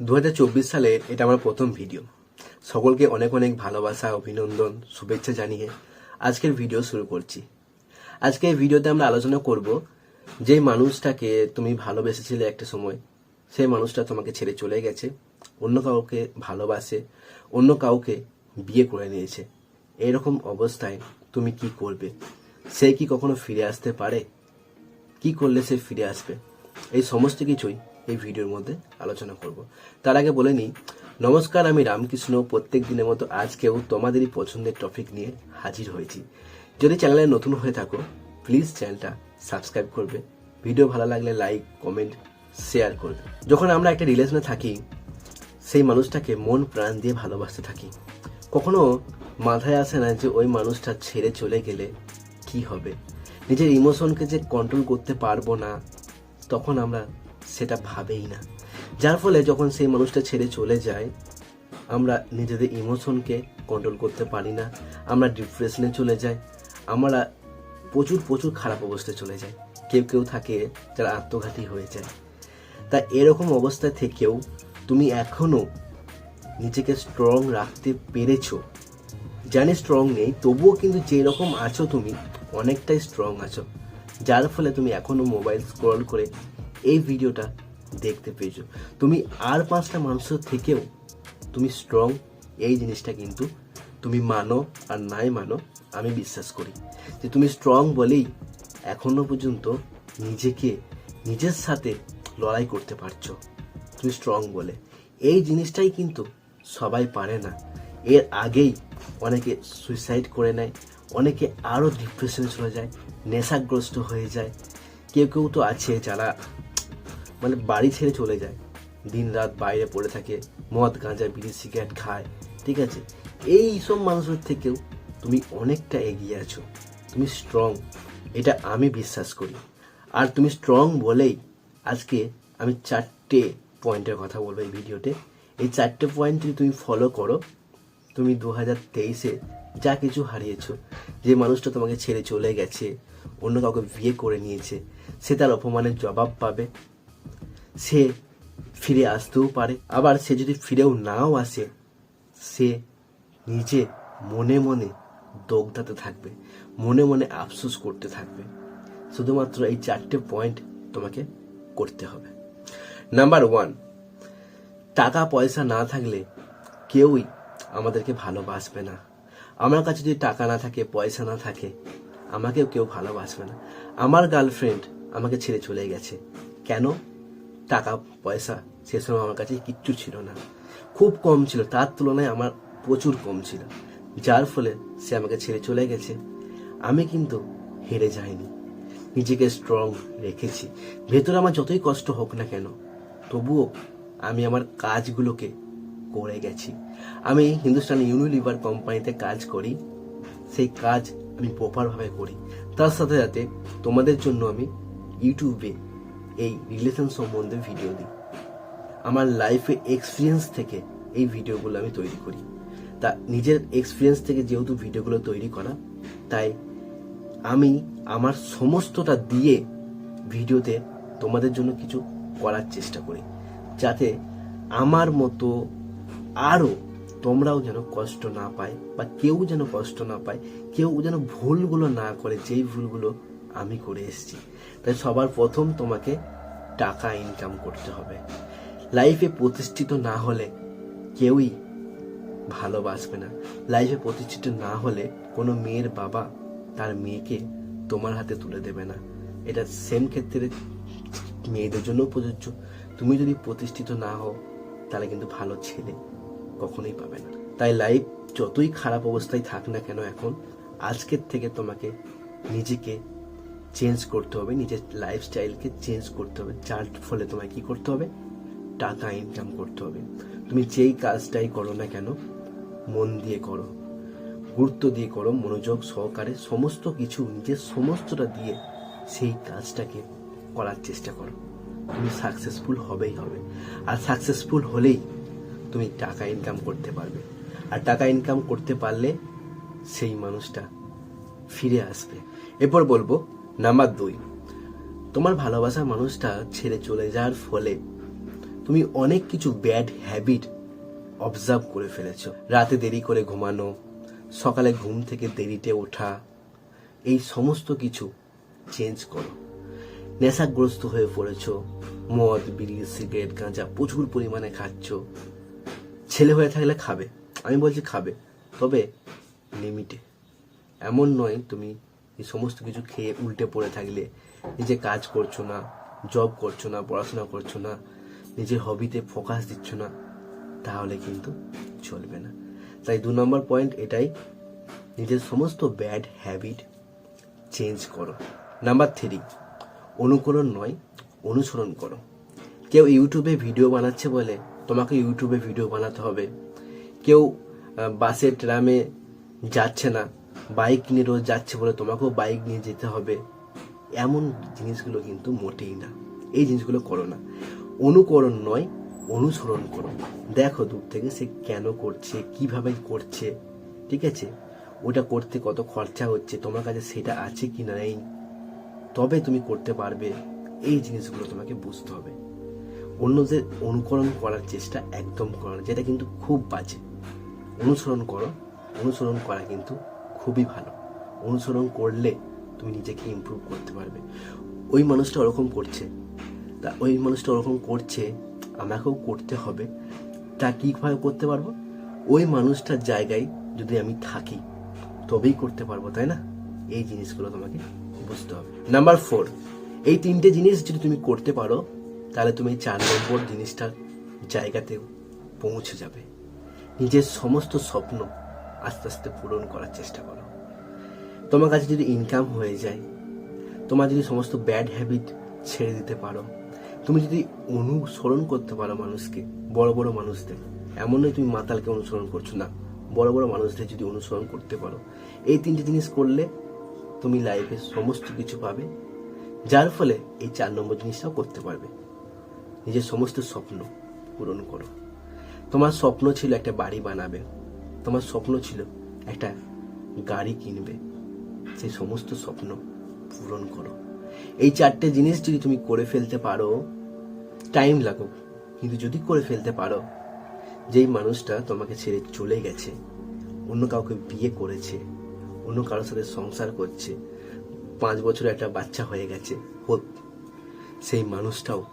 দু হাজার চব্বিশ সালে এটা আমার প্রথম ভিডিও। সকলকে অনেক অনেক ভালোবাসা, অভিনন্দন, শুভেচ্ছা জানিয়ে আজকের ভিডিও শুরু করছি। আজকে এই ভিডিওতে আমরা আলোচনা করব যে মানুষটাকে তুমি ভালোবেসেছিলে একটা সময় সেই মানুষটা তোমাকে ছেড়ে চলে গেছে, অন্য কাউকে ভালোবাসে, অন্য কাউকে বিয়ে করে নিয়েছে। এরকম অবস্থায় তুমি কি করবে? সে কি কখনো ফিরে আসতে পারে? কি করলে সে ফিরে আসবে? এই সমস্ত কিছুই এই ভিডিওর মধ্যে আলোচনা করব। তার আগে বলে নিই, নমস্কার, আমি রামকৃষ্ণ। প্রত্যেক দিনের মতো আজকেও তোমাদেরই পছন্দের টপিক নিয়ে হাজির হয়েছি। যদি চ্যানেলে নতুন হয়ে থাকো প্লিজ চ্যানেলটা সাবস্ক্রাইব করবে। ভিডিও ভালো লাগলে লাইক কমেন্ট শেয়ার করবে। যখন আমরা একটা রিলেশনে থাকি, সেই মানুষটাকে মন, প্রাণ দিয়ে ভালোবাসতে থাকি। কখনো মাথায় আসে না যে ওই মানুষটা ছেড়ে চলে গেলে কি হবে? নিজের ইমোশনকে যে কন্ট্রোল করতে পারব না, তখন আমরা সেটা ভাবেই না। যার ফলে যখন সেই মানুষটা ছেড়ে চলে যায়, আমরা নিজেদের ইমোশনকে কন্ট্রোল করতে পারি না, আমরা ডিপ্রেশনে চলে যাই, আমরা প্রচুর প্রচুর খারাপ অবস্থায় চলে যাই। কেউ কেউ থাকে যারা আত্মঘাতী হয়ে যায়। তা এরকম অবস্থা থেকেও তুমি এখনও নিজেকে স্ট্রং রাখতে পেরেছ। জানি স্ট্রং নেই, তবুও কিন্তু যেরকম আছো তুমি, অনেকটাই স্ট্রং আছো। যার ফলে তুমি এখনও মোবাইল স্ক্রল করে এই ভিডিওটা দেখতে পেয়েছ। তুমি আর পাঁচটা মানুষের থেকেও তুমি স্ট্রং এই জিনিসটা কিন্তু তুমি মানো আর নাই মানো, আমি বিশ্বাস করি। যে তুমি স্ট্রং বলেই এখনও পর্যন্ত নিজেকে, নিজের সাথে লড়াই করতে পারছ। তুমি স্ট্রং বলে। এই জিনিসটাই কিন্তু সবাই পারে না। এর আগেই অনেকে সুইসাইড করে নেয় অনেকে আরও ডিপ্রেশনে চলে যায়, নেশাগ্রস্ত হয়ে যায়। কেউ কেউ তো আছে যারা মানে বাড়ি ছেড়ে চলে যায় দিন রাত বাইরে পড়ে থাকে, মদ গাঁজা, বিড়ি, সিগারেট খায়, ঠিক আছে? এই সব মানুষের থেকেও তুমি অনেকটা এগিয়ে আছো, তুমি স্ট্রং এটা আমি বিশ্বাস করি। আর তুমি স্ট্রং বলেই আজকে আমি চারটে পয়েন্টের কথা বলব এই ভিডিওতে এই চারটে পয়েন্ট যদি তুমি ফলো করো তুমি দু হাজার তেইশে যা কিছু হারিয়েছো, যে মানুষটা তোমাকে ছেড়ে চলে গেছে, অন্য কাউকে বিয়ে করে নিয়েছে, সে তার অপমানের জবাব পাবে। সে ফিরে আসতেও পারে। আবার সে যদি ফিরেও নাও আসে, সে নিজে মনে মনে দগ্ধাতে থাকবে, মনে মনে আফসোস করতে থাকবে। শুধুমাত্র এই চারটে পয়েন্ট তোমাকে করতে হবে। নাম্বার ওয়ান টাকা পয়সা না থাকলে কেউই আমাদেরকে ভালোবাসবে না। আমার কাছে যদি টাকা না থাকে, পয়সা না থাকে, আমাকেও কেউ ভালোবাসবে না। আমার গার্লফ্রেন্ড আমাকে ছেড়ে চলে গেছে। কেন? টাকা, পয়সা সে সময় আমার কাছে কিচ্ছু ছিল না। খুব কম ছিল। তার তুলনায় আমার প্রচুর কম ছিল। যার ফলে সে আমাকে ছেড়ে চলে গেছে। আমি কিন্তু হেরে যাইনি। নিজেকে স্ট্রং রেখেছি। ভেতরে আমার যতই কষ্ট হোক না কেন, তবুও আমি আমার কাজগুলোকে করে গেছি। আমি হিন্দুস্তান ইউনিলিভার কোম্পানিতে কাজ করি। সেই কাজ আমি প্রপারভাবে করি। তার সাথে সাথে তোমাদের জন্য আমি ইউটিউবে এই রিলেশন সম্বন্ধে ভিডিও দিই। আমার লাইফে এক্সপিরিয়েন্স থেকে এই ভিডিওগুলো আমি তৈরি করি। তা নিজের এক্সপিরিয়েন্স থেকে যেহেতু ভিডিওগুলো তৈরি করা, তাই আমি আমার সমস্তটা দিয়ে ভিডিওতে তোমাদের জন্য কিছু করার চেষ্টা করি। যাতে আমার মতো আরও তোমরাও যেন কষ্ট না পায় বা কেউ যেন কষ্ট না পায়, কেউ যেন ভুলগুলো না করে যেই ভুলগুলো আমি করে এসেছি। তাই সবার প্রথম তোমাকে টাকা ইনকাম করতে হবে। লাইফে প্রতিষ্ঠিত না হলে কেউই ভালোবাসবে না। লাইফে প্রতিষ্ঠিত না হলে কোনো মেয়ের বাবা তার মেয়েকে তোমার হাতে তুলে দেবে না। এটা সেম ক্ষেত্রে মেয়েদের জন্য প্রযোজ্য। তুমি যদি প্রতিষ্ঠিত না হও, তাহলে কিন্তু ভালো ছেলে কখনোই পাবে না। তাই লাইফ যতই খারাপ অবস্থায় থাক না কেন এখন, আজকের থেকে তোমাকে নিজেকে চেঞ্জ করতে হবে, নিজের লাইফস্টাইলকে চেঞ্জ করতে হবে। যার ফলে তোমায় কি করতে হবে? টাকা ইনকাম করতে হবে। তুমি যেই কাজটাই করো না কেন, মন দিয়ে করো, গুরুত্ব দিয়ে করো, মনোযোগ সহকারে সমস্ত কিছু, নিজের সমস্তটা দিয়ে সেই কাজটাকে করার চেষ্টা করো। তুমি সাকসেসফুল হবেই হবে। আর সাকসেসফুল হলেই তুমি টাকা ইনকাম করতে পারবে। আর টাকা ইনকাম করতে পারলে সেই মানুষটা ফিরে আসবে। এরপর বলব নাম্বার দুই, তোমার ভালোবাসা মানুষটা ছেড়ে চলে যাওয়ার ফলে তুমি অনেক কিছু ব্যাড হ্যাবিট অবজার্ভ করে ফেলেছো। রাতে দেরি করে ঘুমানো, সকালে ঘুম থেকে দেরিতে ওঠা, এই সমস্ত কিছু চেঞ্জ করো। নেশাগ্রস্ত হয়ে পড়েছো, মদ, বিড়ি, সিগারেট, গাঁজা প্রচুর পরিমাণে খাচ্ছ। ছেলে হয়ে থাকলে খাবে। আমি বলছি খাবে। তবে লিমিটে এমন নয় তুমি সমস্ত কিছু খেয়ে উল্টে পড়ে থাকলে, নিজে কাজ করছ না জব করছ না, পড়াশোনা করছ না, নিজের হবিতে ফোকাস দিচ্ছ না, তাহলে কিন্তু চলবে না। তাই দু নম্বর পয়েন্ট এটাই, নিজের সমস্ত ব্যাড হ্যাবিট চেঞ্জ করো। নাম্বার থ্রি অনুকরণ নয়, অনুসরণ করো। কেউ ইউটিউবে ভিডিও বানাচ্ছে বলে তোমাকে ইউটিউবে ভিডিও বানাতে হবে। কেউ বাসে, ট্রামে যাচ্ছে না, বাইক নিয়ে রোজ যাচ্ছে বলে তোমাকেও বাইক নিয়ে যেতে হবে। এমন জিনিসগুলো কিন্তু মোটেই না। এই জিনিসগুলো করো না। অনুকরণ নয়, অনুসরণ করো। দেখো দূর থেকে সে কেন করছে, কীভাবে করছে, ঠিক আছে? ওটা করতে কত খরচা হচ্ছে, তোমার কাছে সেটা আছে কি না নেই? তবে তুমি করতে পারবে। এই জিনিসগুলো তোমাকে বুঝতে হবে। অন্যদের অনুকরণ করার চেষ্টা একদম করো না, যেটা কিন্তু খুব বাজে। অনুসরণ করো, অনুসরণ করা কিন্তু খুবই ভালো। অনুসরণ করলে তুমি নিজেকে ইমপ্রুভ করতে পারবে। ওই মানুষটা ওরকম করছে। তা ওই মানুষটা ওরকম করছে, আমাকেও করতে হবে। তা কীভাবে করতে পারব? ওই মানুষটার জায়গায় যদি আমি থাকি, তবেই করতে পারব, তাই না? এই জিনিসগুলো তোমাকে বুঝতে হবে। নাম্বার ফোর এই তিনটে জিনিস যদি তুমি করতে পারো তাহলে তুমি চার নম্বর জিনিসটার জায়গাতে পৌঁছে যাবে। নিজের সমস্ত স্বপ্ন আস্তে আস্তে পূরণ করার চেষ্টা করো। তোমার কাছে যদি ইনকাম হয়ে যায়, তোমার যদি সমস্ত ব্যাড হ্যাবিট ছেড়ে দিতে পারো, তুমি যদি অনুসরণ করতে পারো মানুষকে, বড় বড় মানুষদের, এমন নয় তুমি মাতালকে অনুসরণ করছ না, বড় বড় মানুষদের যদি অনুসরণ করতে পারো, এই তিনটে জিনিস করলে তুমি লাইফে সমস্ত কিছু পাবে, যার ফলে এই চার নম্বর জিনিসটাও করতে পারবে। নিজের সমস্ত স্বপ্ন পূরণ করো। তোমার স্বপ্ন ছিল একটা বাড়ি বানাবে। তোমার স্বপ্ন ছিল একটা গাড়ি কিনবে। সেই সমস্ত স্বপ্ন পূরণ করো। এই চারটে জিনিস যদি তুমি করে ফেলতে পারো টাইম লাগুক। কিন্তু যদি করে ফেলতে পারো, যেই মানুষটা তোমাকে ছেড়ে চলে গেছে, অন্য কাউকে বিয়ে করেছে, অন্য কারোর সাথে সংসার করছে, পাঁচ বছর একটা বাচ্চা হয়ে গেছে, হোক, সেই মানুষটাও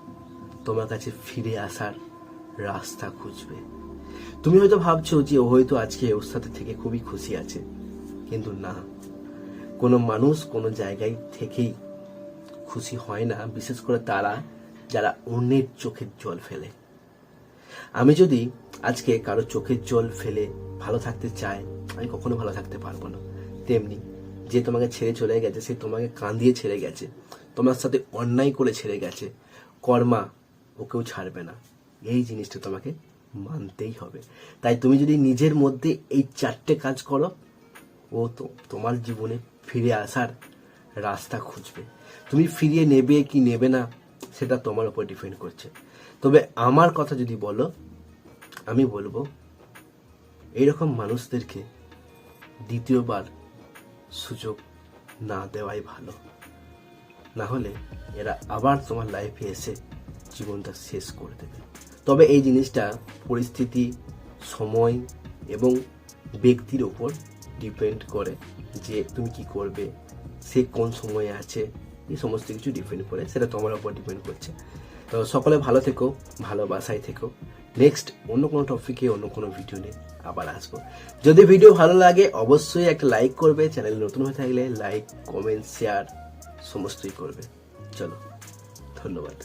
তোমার কাছে ফিরে আসার রাস্তা খুঁজবে। তুমি হয়তো ভাবছ যে ও হয়তো আজকে ওর সাথে থেকে খুবই খুশি আছে। কিন্তু না। কোনো মানুষ কোনো জায়গায় থেকেই খুশি হয় না, বিশেষ করে তারা যারা অন্যের চোখের জল ফেলে। আমি যদি আজকে কারও চোখের জল ফেলে ভালো থাকতে চাই, আমি কখনো ভালো থাকতে পারব না। তেমনি যে তোমাকে ছেড়ে চলে গেছে, সে তোমাকে কাঁদিয়ে ছেড়ে গেছে, তোমার সাথে অন্যায় করে ছেড়ে গেছে। কর্মা ওকেও ছাড়বে না। এই জিনিসটা তোমাকে মানতেই হবে। তাই তুমি যদি নিজের মধ্যে এই চারটে কাজ করো, ও তো তোমার জীবনে ফিরে আসার রাস্তা খুঁজবে। তুমি ফিরিয়ে নেবে কি নেবে না, সেটা তোমার উপর ডিপেন্ড করছে। তবে আমার কথা যদি বলো, আমি বলব এইরকম মানুষদেরকে দ্বিতীয়বার সুযোগ না দেওয়াই ভালো। না হলে এরা আবার তোমার লাইফে এসে জীবনটা শেষ করে দেবে। তবে এই জিনিসটা পরিস্থিতি, সময় এবং ব্যক্তির ওপর ডিপেন্ড করে যে তুমি কি করবে, সে কোন সময়ে আছে, এই সমস্ত কিছু ডিপেন্ড করে, সেটা তোমার ওপর ডিপেন্ড করছে। তো সকলে ভালো থেকো ভালোবাসায় থেকো। নেক্সট অন্য কোনো টপিকে অন্য কোনো ভিডিও নিয়ে আবার আসব। যদি ভিডিও ভালো লাগে, অবশ্যই একটা লাইক করবে চ্যানেল নতুন হয়ে থাকলে লাইক কমেন্ট শেয়ার সমস্তই করবে। চলো, ধন্যবাদ।